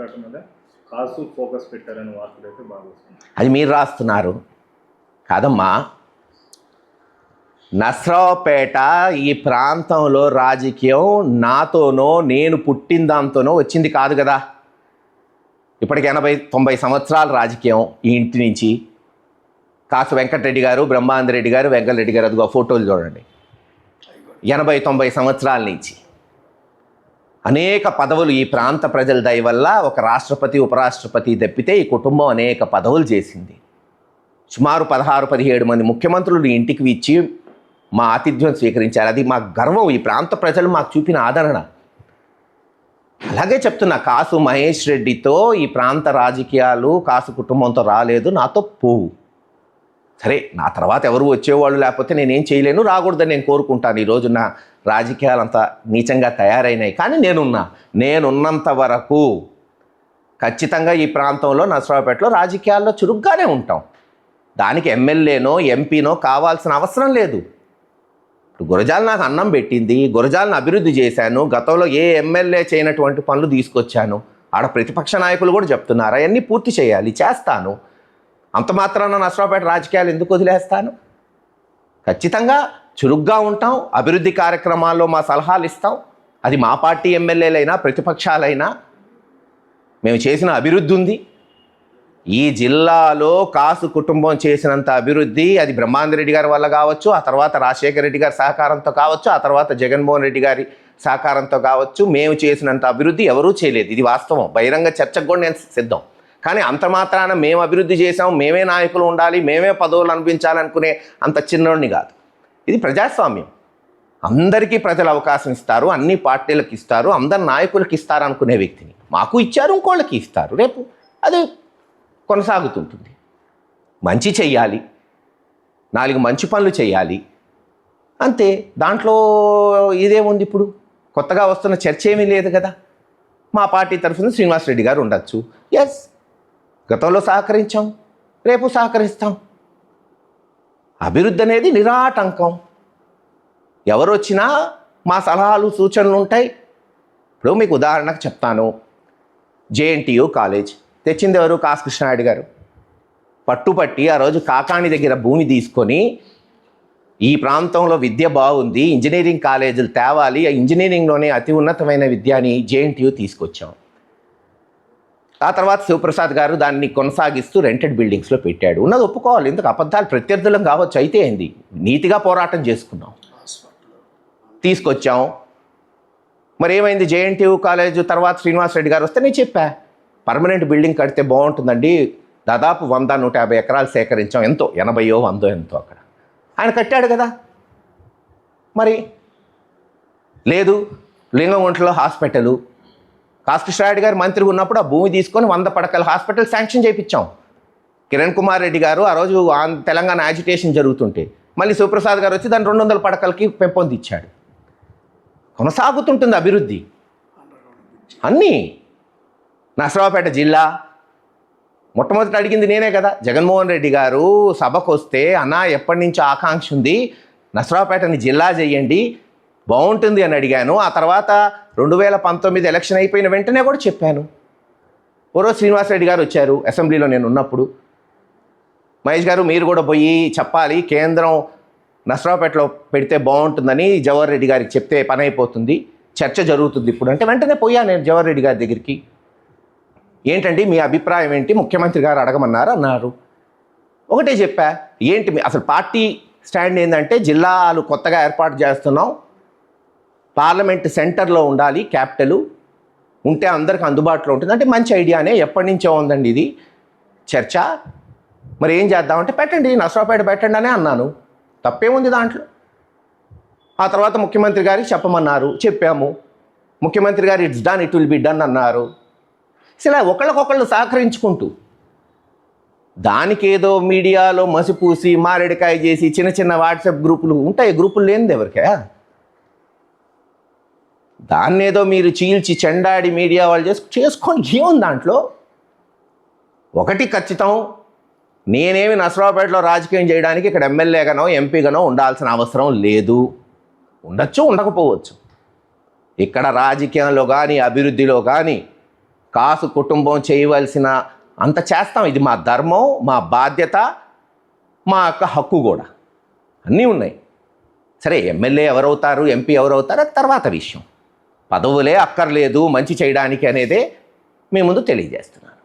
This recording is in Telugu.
మీద కాసు ఫోకస్ పెట్టారని వార్తలు అయితే బాగా అది మీరు రాస్తున్నారు. కాదమ్మా. నస్రావుపేట ఈ ప్రాంతంలో రాజకీయం నాతోనో నేను పుట్టిన దాంతోనో వచ్చింది కాదు కదా. ఇప్పటికి ఎనభై తొంభై సంవత్సరాల రాజకీయం ఈ ఇంటి నుంచి. కాసు వెంకటరెడ్డి గారు బ్రహ్మాందరెడ్డి గారు వెంకటరెడ్డి గారు అదిగో ఫోటోలు చూడండి. ఎనభై తొంభై సంవత్సరాల నుంచి. అనేక పదవులు ఈ ప్రాంత ప్రజల దయ వల్ల ఒక రాష్ట్రపతి ఉపరాష్ట్రపతి తప్పితే ఈ కుటుంబం అనేక పదవులు చేసింది. సుమారు పదహారు పదిహేడు మంది ముఖ్యమంత్రులు ఇంటికి ఇచ్చి మా ఆతిథ్యం స్వీకరించారు. అది మా గర్వం. ఈ ప్రాంత ప్రజలు మాకు చూపిన ఆదరణ. అలాగే చెప్తున్నా కాసు మహేష్ రెడ్డితో ఈ ప్రాంత రాజకీయాలు కాసు కుటుంబంతో రాలేదు నాతో పోవు. సరే నా తర్వాత ఎవరు వచ్చేవాళ్ళు లేకపోతే నేనేం చేయలేను రాకూడదని నేను కోరుకుంటాను. ఈ రోజున రాజకీయాలంతా నీచంగా తయారైనాయి. కానీ నేనున్నా. నేనున్నంత వరకు ఖచ్చితంగా ఈ ప్రాంతంలో నసరావుపేటలో రాజకీయాల్లో చురుగ్గానే ఉంటాం. దానికి ఎమ్మెల్యేనో ఎంపీనో కావాల్సిన అవసరం లేదు. ఇప్పుడు గురజాల నాకు అన్నం పెట్టింది గురజాలను అభివృద్ధి చేశాను గతంలో ఏ ఎమ్మెల్యే చేయనటువంటి పనులు తీసుకొచ్చాను. ఆడ ప్రతిపక్ష నాయకులు కూడా చెప్తున్నారు అవన్నీ పూర్తి చేయాలి చేస్తాను. అంత మాత్రాన నష్టపేట రాజకీయాలు ఎందుకు వదిలేస్తాను? ఖచ్చితంగా చురుగ్గా ఉంటాం అభివృద్ధి కార్యక్రమాల్లో మా సలహాలు ఇస్తాం అది మా పార్టీ ఎమ్మెల్యేలైనా ప్రతిపక్షాలైనా మేము చేసిన అభివృద్ధి ఉంది. ఈ జిల్లాలో కాసు కుటుంబం చేసినంత అభివృద్ధి అది బ్రహ్మాందరెడ్డి గారి వల్ల కావచ్చు ఆ తర్వాత రాజశేఖర రెడ్డి గారి సహకారంతో కావచ్చు ఆ తర్వాత జగన్మోహన్ రెడ్డి గారి సహకారంతో కావచ్చు మేము చేసినంత అభివృద్ధి ఎవరూ చేయలేదు. ఇది వాస్తవం. బహిరంగ చర్చకు కూడా నేను సిద్ధం. కానీ అంత మాత్రాన మేము అభివృద్ధి చేసాం మేమే నాయకులు ఉండాలి మేమే పదవులు అనిపించాలనుకునే అంత చిన్నోడిని కాదు. ఇది ప్రజాస్వామ్యం. అందరికీ ప్రజలు అవకాశం ఇస్తారు అన్ని పార్టీలకు ఇస్తారు అందరి నాయకులకు ఇస్తారు అనుకునే వ్యక్తిని. మాకు ఇచ్చారు ఇంకోళ్ళకి ఇస్తారు. రేపు అది కొనసాగుతుంటుంది. మంచి చెయ్యాలి. నాలుగు మంచి పనులు చేయాలి అంతే. దాంట్లో ఇదేముంది ఇప్పుడు? కొత్తగా వస్తున్న చర్చ ఏమీ లేదు కదా. మా పార్టీ తరఫున శ్రీనివాస్ రెడ్డి గారు ఉండొచ్చు. ఎస్ గతంలో సహకరించాం రేపు సహకరిస్తాం. అభివృద్ధి అనేది నిరాటంకం. ఎవరు వచ్చినా మా సలహాలు సూచనలు ఉంటాయి. ఇప్పుడు మీకు ఉదాహరణకు చెప్తాను. JNTU college. తెచ్చింది ఎవరు? కాసు కృష్ణారెడ్డి గారు. పట్టుపట్టి ఆ రోజు కాకాణి దగ్గర భూమి తీసుకొని ఈ ప్రాంతంలో విద్య బాగుంది ఇంజనీరింగ్ కాలేజీలు తేవాలి ఆ ఇంజనీరింగ్లోనే అతి ఉన్నతమైన విద్యని జేఎన్టీయూ తీసుకొచ్చాం. ఆ తర్వాత శివప్రసాద్ గారు దాన్ని కొనసాగిస్తూ రెంటెడ్ బిల్డింగ్స్లో పెట్టాడు. ఉన్నది ఒప్పుకోవాలి. ఎందుకు? అబద్ధాలు ప్రత్యర్థులం కావచ్చు. అయితే ఏంది? నీతిగా పోరాటం చేసుకున్నాం. తీసుకొచ్చాం. మరి ఏమైంది జేఎన్టీయూ కాలేజ్ తర్వాత శ్రీనివాస్ రెడ్డి గారు వస్తే నేను చెప్పా. పర్మనెంట్ బిల్డింగ్ కడితే బాగుంటుందండి. దాదాపు వంద నూట యాభై ఎకరాలు సేకరించాం. ఎంతో? ఎనభైయో వందో ఎంతో అక్కడ. ఆయన కట్టాడు కదా. మరి? లేదు. లింగంగుంటలో హాస్పిటలు. కాశకృష్ణారెడ్డి గారు మంత్రి ఉన్నప్పుడు ఆ భూమి తీసుకొని వంద పడకల హాస్పిటల్ శాంక్షన్ చేయించాం. కిరణ్ కుమార్ రెడ్డి గారు ఆ రోజు తెలంగాణ యాజిటేషన్ జరుగుతుంటే మళ్ళీ సుప్రసాద్ గారు వచ్చి దాన్ని రెండు వందల పడకలకి పెంపొందించాడు. కొనసాగుతుంటుంది అభివృద్ధి. అన్నీ. నసరావుపేట జిల్లా. మొట్టమొదటి అడిగింది నేనే కదా జగన్మోహన్ రెడ్డి గారు సభకు వస్తే అన్నా ఎప్పటి నుంచో ఆకాంక్ష ఉంది? నసరావుపేటని జిల్లా చేయండి. బాగుంటుంది అని అడిగాను. ఆ తర్వాత రెండు వేల పంతొమ్మిది ఎలక్షన్ అయిపోయిన వెంటనే కూడా చెప్పాను. ఓరోజు శ్రీనివాసరెడ్డి గారు వచ్చారు అసెంబ్లీలో నేను ఉన్నప్పుడు. మహేష్ గారు మీరు కూడా పోయి చెప్పాలి. కేంద్రం నసరావుపేటలో పెడితే బాగుంటుందని జవహర్ రెడ్డి గారికి చెప్తే పని అయిపోతుంది చర్చ జరుగుతుంది ఇప్పుడు అంటే వెంటనే పోయా నేను జవహర్ రెడ్డి గారి దగ్గరికి. ఏంటండి మీ అభిప్రాయం ఏంటి? ముఖ్యమంత్రి గారు అడగమన్నారు? అన్నారు. ఒకటే చెప్పా. ఏంటి మీ అసలు పార్టీ స్టాండ్ ఏంటంటే జిల్లాలు కొత్తగా ఏర్పాటు చేస్తున్నాం. పార్లమెంట్ సెంటర్లో ఉండాలి క్యాపిటల్. ఉంటే అందరికి అందుబాటులో ఉంటుంది. అంటే మంచి ఐడియానే ఎప్పటి నుంచో ఉందండి ఇది. చర్చ. మరి ఏం చేద్దామంటే పెట్టండి నసరాపేట పెట్టండి అనే అన్నాను. తప్పేముంది దాంట్లో? ఆ తర్వాత ముఖ్యమంత్రి గారికి చెప్పమన్నారు చెప్పాము. ముఖ్యమంత్రి గారు it's done it will be done అన్నారు. అసలు ఒకళ్ళకొకళ్ళు సహకరించుకుంటూ దానికి ఏదో మీడియాలో మసిపూసి మారేడికాయ చేసి చిన్న చిన్న వాట్సాప్ గ్రూపులు ఉంటాయి గ్రూపులు లేనిది ఎవరికా దాన్నేదో మీరు చీల్చి చెండాడి మీడియా వాళ్ళు చేసు చేసుకొని ఏముంది దాంట్లో ఒకటి ఖచ్చితం నేనేమి నసరావుపేటలో రాజకీయం చేయడానికి ఇక్కడ ఎమ్మెల్యేగానో ఎంపీగానో ఉండాల్సిన అవసరం లేదు. ఉండొచ్చు ఉండకపోవచ్చు. ఇక్కడ రాజకీయంలో కానీ అభివృద్ధిలో కానీ కాసు కుటుంబం చేయవలసిన అంత చేస్తాం. ఇది మా ధర్మం మా బాధ్యత మా యొక్క హక్కు కూడా. అన్నీ ఉన్నాయి. సరే ఎమ్మెల్యే ఎవరవుతారు ఎంపీ ఎవరవుతారు అది తర్వాత విషయం. పదవులే అక్కర్లేదు మంచి చేయడానికి అనేదే మీ ముందు తెలియజేస్తున్నాను